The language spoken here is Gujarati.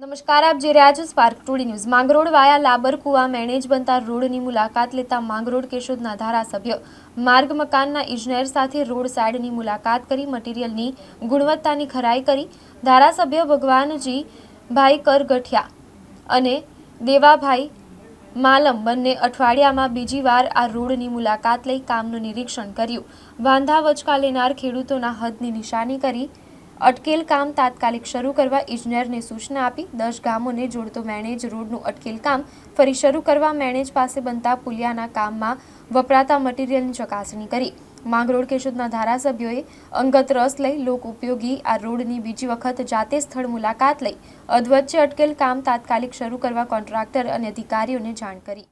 નમસ્કાર, આપ જે રહ્યા છો spark today news. Mangrol via લાબર કુવા મેનેજ બનતા રોડની મુલાકાત લેતા માંગરોળ કેશોદના ધારાસભ્ય માર્ગ મકાનના ઇજનેર સાથે રોડ સાઇડની મુલાકાત કરી, મટીરીયલની ગુણવત્તાની ખરાઈ કરી. ધારાસભ્ય ભગવાનજી ભાઈ કરગઠિયા અને દેવાભાઈ માલમ બંને અઠવાડિયામાં બીજી વાર આ રોડની મુલાકાત લઈ કામનું નિરીક્ષણ કર્યું. વાંધા વચકા લેનાર ખેડૂતોના હદની નિશાની કરી અટકેલ કામ તાત્કાલિક શરૂ કરવા ઇજનેરને સૂચના આપી. દસ ગામોને જોડતો મેણેજ રોડનું અટકેલ કામ ફરી શરૂ કરવા મેણેજ પાસે બનતા પુલિયાના કામમાં વપરાતા મટીરીયલની ચકાસણી કરી. માંગરોળ કેશોદના ધારાસભ્યોએ અંગત રસ લઈ લોક ઉપયોગી આ રોડની બીજી વખત જાતે સ્થળ મુલાકાત લઈ અધવચ્ચે અટકેલ કામ તાત્કાલિક શરૂ કરવા કોન્ટ્રાક્ટર અને અધિકારીઓને જાણ કરી.